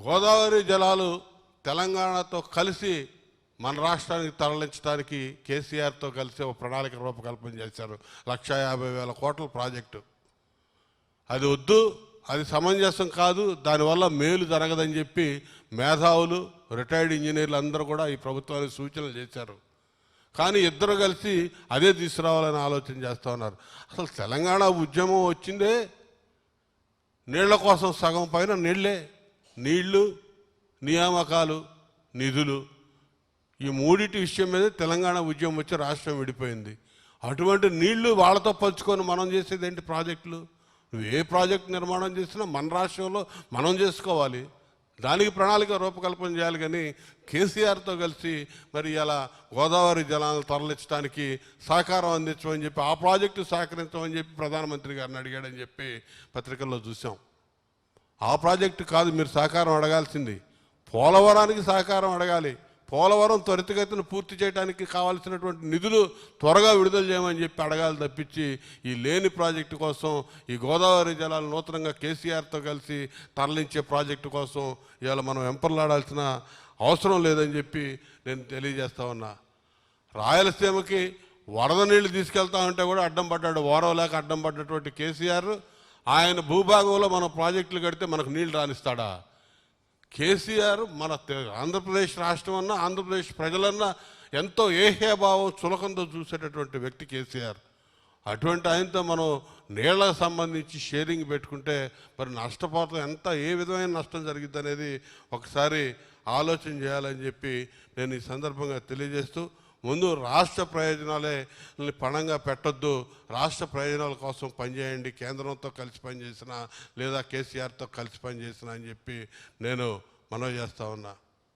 గోదావరి జలాలు తెలంగాణతో కలిసి మన రాష్ట్రానికి తరలించడానికి కేసీఆర్తో కలిసి ఒక ప్రణాళిక రూపకల్పన చేశారు. లక్ష యాభై వేల కోట్ల ప్రాజెక్టు. అది వద్దు అది సమంజసం కాదు దానివల్ల మేలు జరగదని చెప్పి మేధావులు రిటైర్డ్ ఇంజనీర్లు అందరూ కూడా ఈ ప్రభుత్వానికి సూచనలు చేశారు. కానీ ఇద్దరు కలిసి అదే తీసుకురావాలని ఆలోచన చేస్తూ ఉన్నారు. అసలు తెలంగాణ ఉద్యమం వచ్చిందే నీళ్ళ కోసం సగం పైన నీళ్ళే నీళ్ళు నియామకాలు నిధులు ఈ మూడిటి విషయం మీద తెలంగాణ ఉద్యమం వచ్చి రాష్ట్రం విడిపోయింది. అటువంటి నీళ్ళు వాళ్ళతో పంచుకొని మనం చేసేది ఏంటి ప్రాజెక్టులు? నువ్వు ఏ ప్రాజెక్ట్ నిర్మాణం చేసినా మన రాష్ట్రంలో మనం చేసుకోవాలి. దానికి ప్రణాళిక రూపకల్పన చేయాలి కానీ కేసీఆర్తో కలిసి మరి ఇలా గోదావరి జలాలను తరలించడానికి సహకారం అందించమని చెప్పి ఆ ప్రాజెక్టు సహకరించమని చెప్పి ప్రధానమంత్రి గారిని అడిగాడని చెప్పి పత్రికల్లో చూసాం. ఆ ప్రాజెక్టు కాదు మీరు సహకారం అడగాల్సింది. పోలవరానికి సహకారం అడగాలి. పోలవరం త్వరితగతిన పూర్తి చేయడానికి కావాల్సినటువంటి నిధులు త్వరగా విడుదల చేయమని చెప్పి అడగాలి తప్పించి ఈ లేని ప్రాజెక్టు కోసం ఈ గోదావరి జలాలు నూతనంగా కేసీఆర్తో కలిసి తరలించే ప్రాజెక్టు కోసం ఇవాళ మనం వెంపర్లాడాల్సిన అవసరం లేదని చెప్పి నేను తెలియజేస్తా ఉన్నా. రాయలసీమకి వరద నీళ్ళు తీసుకెళ్తా ఉంటే కూడా అడ్డం పడ్డాడు ఓరవలేక అడ్డం పడ్డటువంటి కేసీఆర్. ఆయన భూభాగంలో మనం ప్రాజెక్టులు కడితే మనకు నీళ్ళు రానిస్తాడా? కేసీఆర్ మన తె- ఆంధ్రప్రదేశ్ రాష్ట్రం అన్నా ఆంధ్రప్రదేశ్ ప్రజలన్నా ఎంతో ఏహ్యభావం చులకంతో చూసేటటువంటి వ్యక్తి కేసీఆర్. అటువంటి ఆయనతో మనం నీళ్ళకు సంబంధించి షేరింగ్ పెట్టుకుంటే మరి నష్టపోతాం ఎంత ఏ విధమైన నష్టం జరిగిద్ది అనేది ఒకసారి ఆలోచన చేయాలని చెప్పి నేను ఈ సందర్భంగా తెలియజేస్తూ ముందు రాష్ట్ర ప్రయోజనాలే పణంగా పెట్టొద్దు. రాష్ట్ర ప్రయోజనాల కోసం పనిచేయండి. కేంద్రంతో కలిసి పనిచేసిన లేదా కేసీఆర్తో కలిసి పనిచేసిన అని చెప్పి నేను మనవి చేస్తా ఉన్నా.